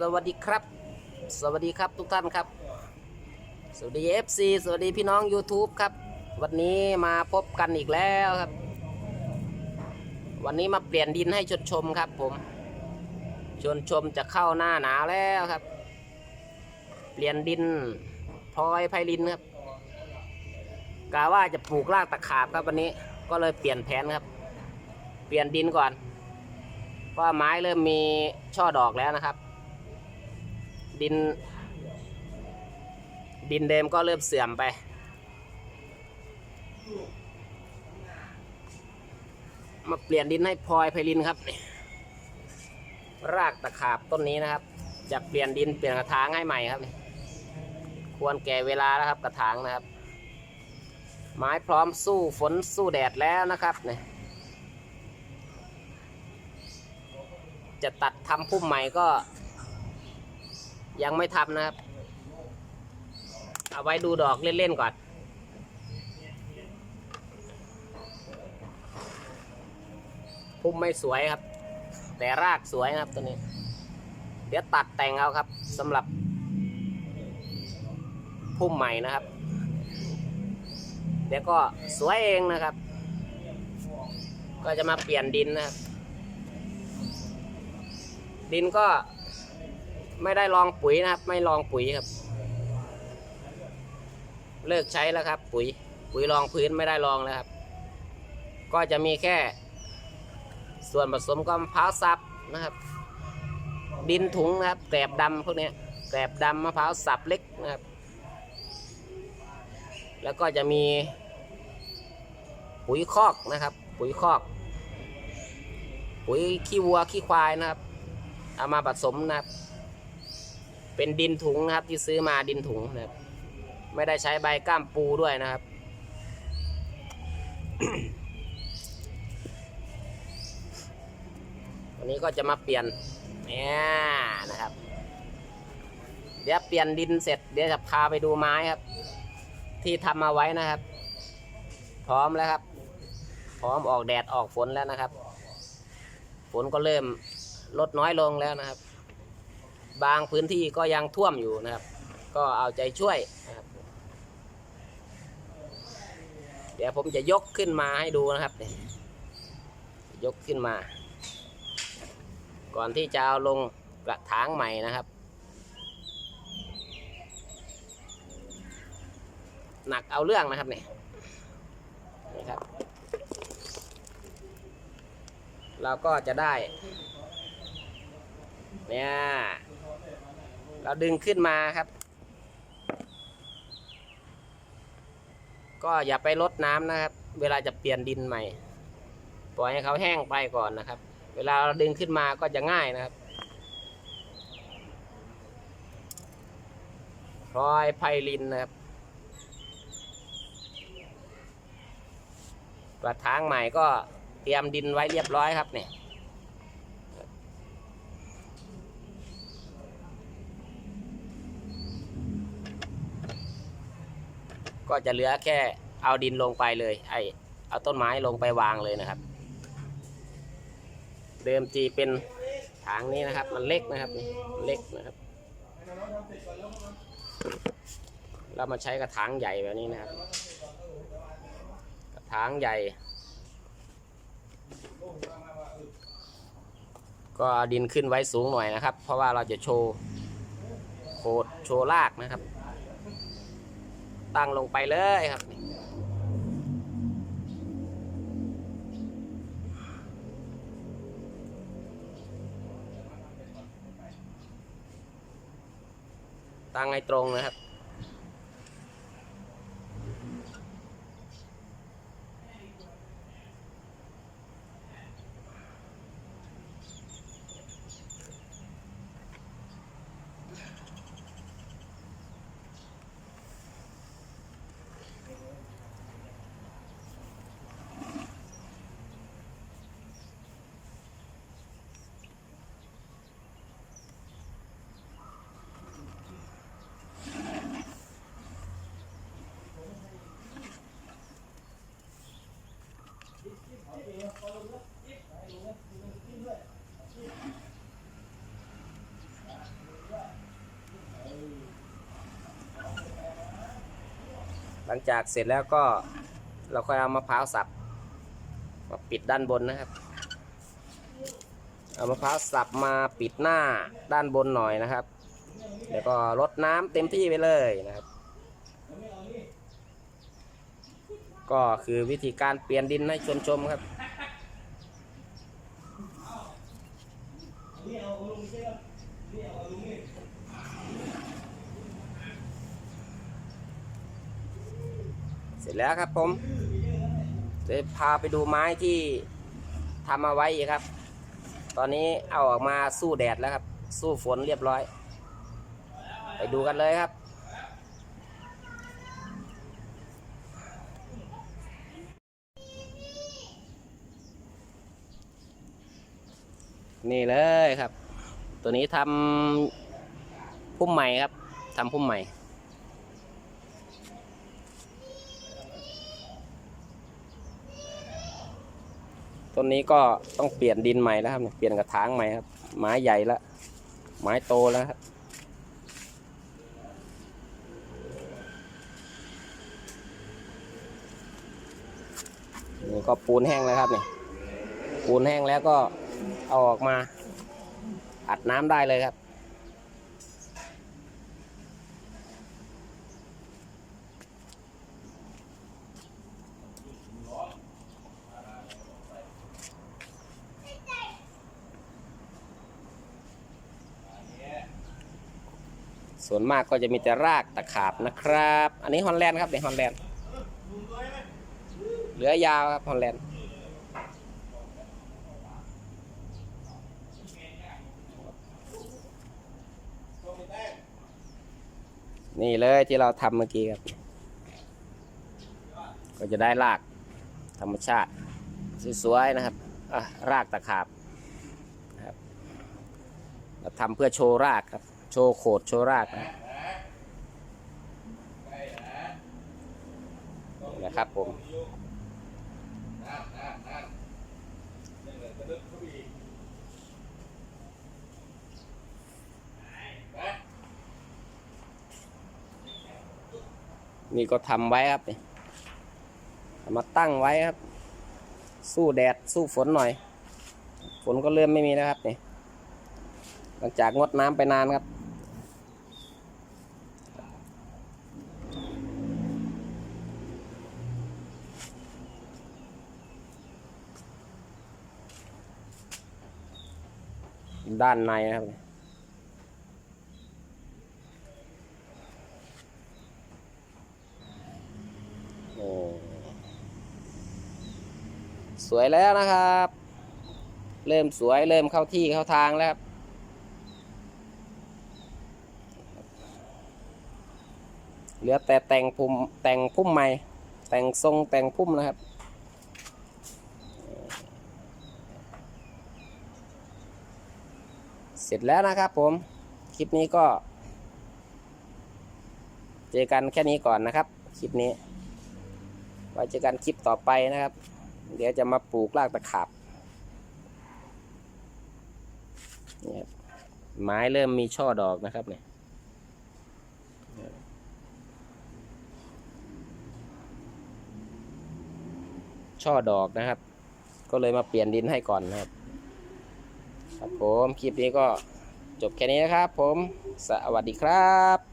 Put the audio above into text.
สวัสดีครับ สวัสดีครับทุกท่านครับ สวัสดี FC สวัสดีพี่น้อง YouTube ครับ วันนี้มาพบกันอีกแล้วครับ วันนี้มาเปลี่ยนดินให้ชนชมครับผม ชนชมจะเข้าหน้าหนาวแล้วครับ เปลี่ยนดินพลอยไพลินครับกะว่าจะปลูกรากตะขาบครับวันนี้ก็เลยเปลี่ยนแผนครับ เปลี่ยนดินก่อนเพราะว่าไม้เริ่มมีช่อดอกแล้วนะครับ ดิน ดินเดิมก็เริ่มเสื่อมไป มาเปลี่ยนดินให้พลอยไพลินครับ รากตะขาบต้นนี้นะครับจะเปลี่ยนดินเปลี่ยนกระถางให้ใหม่ครับ ควรแก่เวลาแล้วครับกระถางนะครับ ไม้พร้อมสู้ฝนสู้แดดแล้วนะครับเนี่ยจะตัดทำพุ่มใหม่ก็ ยังไม่ทำนะครับ เอาไว้ดูดอกเล่นๆก่อน พุ่มไม่สวยครับ แต่รากสวยครับตัวนี้ เดี๋ยวตัดแต่งเอาครับสำหรับ พุ่มใหม่นะครับ เดี๋ยวก็สวยเองนะครับ ก็จะมาเปลี่ยนดินนะครับ ดินก็ ไม่ได้ลองปุ๋ยนะครับ ไม่ลองปุ๋ยครับ เลิกใช้แล้วครับ ปุ๋ย ปุ๋ยรองพื้นไม่ได้ลองแล้วครับ ก็จะมีแค่ ส่วนผสมก็มะพร้าวสับนะครับ ดินถุงนะครับแกลบดำพวกนี้แกลบดำมะพร้าวสับเล็กนะครับ แล้วก็จะมี ปุ๋ยคอกนะครับ ปุ๋ยคอกปุ๋ยขี้วัวขี้ควายนะครับ เอามาผสมนะครับ เป็นดินถุงนะครับ ที่ซื้อมาดินถุงนะครับ ไม่ได้ใช้ใบก้ามปูด้วยนะครับ วันนี้ก็จะมาเปลี่ยนเนี่ยนะครับ เดี๋ยวเปลี่ยนดินเสร็จ เดี๋ยวจะพาไปดูไม้ครับ ที่ทำมาไว้นะครับ พร้อมแล้วครับ พร้อมออกแดดออกฝนแล้วนะครับ ฝนก็เริ่มลดน้อยลงแล้วนะครับ บางพื้นที่ก็ยังท่วมอยู่นะครับ ก็เอาใจช่วยนะครับเดี๋ยวผมจะยกขึ้นมาให้ดูนะครับ ยกขึ้นมา ก่อนที่จะเอาลงกระถางใหม่นะครับ หนักเอาเรื่องนะครับเนี่ยนี่ครับ เราก็จะได้ เนี่ย เราดึงขึ้นมาครับ ก็อย่าไปลดน้ำนะครับ เวลาจะเปลี่ยนดินใหม่ ปล่อยให้เขาแห้งไปก่อนนะครับ เวลาเราดึงขึ้นมาก็จะง่ายนะครับพลอยไพลินนะครับกระถางใหม่ก็เตรียมดินไว้เรียบร้อยครับเนี่ย ก็จะเหลือแค่เอาดินลงไปเลย ไอเอาต้นไม้ลงไปวางเลยนะครับ เดิมจีเป็นถางนี้นะครับ มันเล็กนะครับนี่เล็กนะครับ เรามาใช้กระถางใหญ่แบบนี้นะครับ กระถางใหญ่ ก็ดินขึ้นไว้สูงหน่อยนะครับ เพราะว่าเราจะโชว์โคดโชว์รากนะครับ ตั้งลงไปเลยครับ ตั้งให้ตรงนะครับ ลังจากเสร็จแล้วก็เราค่อยเอามะพร้าวสับมาปิดด้านบนนะครับ เอามะพร้าวสับมาปิดหน้าด้านบนหน่อยนะครับ แล้วก็รดน้ำเต็มที่ไปเลยนะครับ ก็คือวิธีการเปลี่ยนดินให้ชมชมครับ สร็จแล้วครับผมเดี๋ยวพาไปดูไม้ที่ทำเอาไว้ครับ ตอนนี้เอาออกมาสู้แดดแล้วครับ สู้ฝนเรียบร้อย ไปดูกันเลยครับ นี่เลยครับ ตัวนี้ทำพุ่มใหม่ครับทำพุ่มใหม่ ต้นนี้ก็ต้องเปลี่ยนดินใหม่แล้วครับเนี่ยเปลี่ยนกระถางใหม่ครับไม้ใหญ่แล้วไม้โตแล้วครับนี่ก็ปูนแห้งแล้วครับเนี่ยปูนแห้งแล้วก็เอาออกมาอัดน้ำได้เลยครับ ส่วนมากก็จะมีแต่รากตะขาบนะครับ อันนี้ฮอลแลนด์ครับเนี่ยฮอลแลนด์เหลือยาวครับฮอลแลนด์นี่เลยที่เราทำเมื่อกี้ครับ ก็จะได้รากธรรมชาติสวยๆนะครับรากตะขาบครับเราทำเพื่อโชว์รากครับ ชว์โขดโชว์รากนะนะครับผมนี่ก็ทำไว้ครับนี่เอามาตั้งไว้ครับ สู้แดดสู้ฝนหน่อย ฝนก็เริ่มไม่มีแล้วครับนี่หลังจากงดน้ำไปนานครับ ด้านในนะครับ โอ้ สวยแล้วนะครับ เริ่มสวยเริ่มเข้าที่เข้าทางแล้วครับเหลือแต่แต่งพุ่มแต่งพุ่มใหม่ แต่งทรงแต่งพุ่มนะครับ เส ร็จแล้วนะครับผม คลิปนี้ก็ เจอกันแค่นี้ก่อนนะครับ คลิปนี้ ไว้เจอกันคลิปต่อไปนะครับ เดี๋ยวจะมาปลูกรากตะขาบเนี่ยครับไม้เริ่มมีช่อดอกนะครับเนี่ยช่อดอกนะครับ ก็เลยมาเปลี่ยนดินให้ก่อนนะครับ ครับผมคลิปนี้ก็จบแค่นี้นะครับผมสวัสดีครับ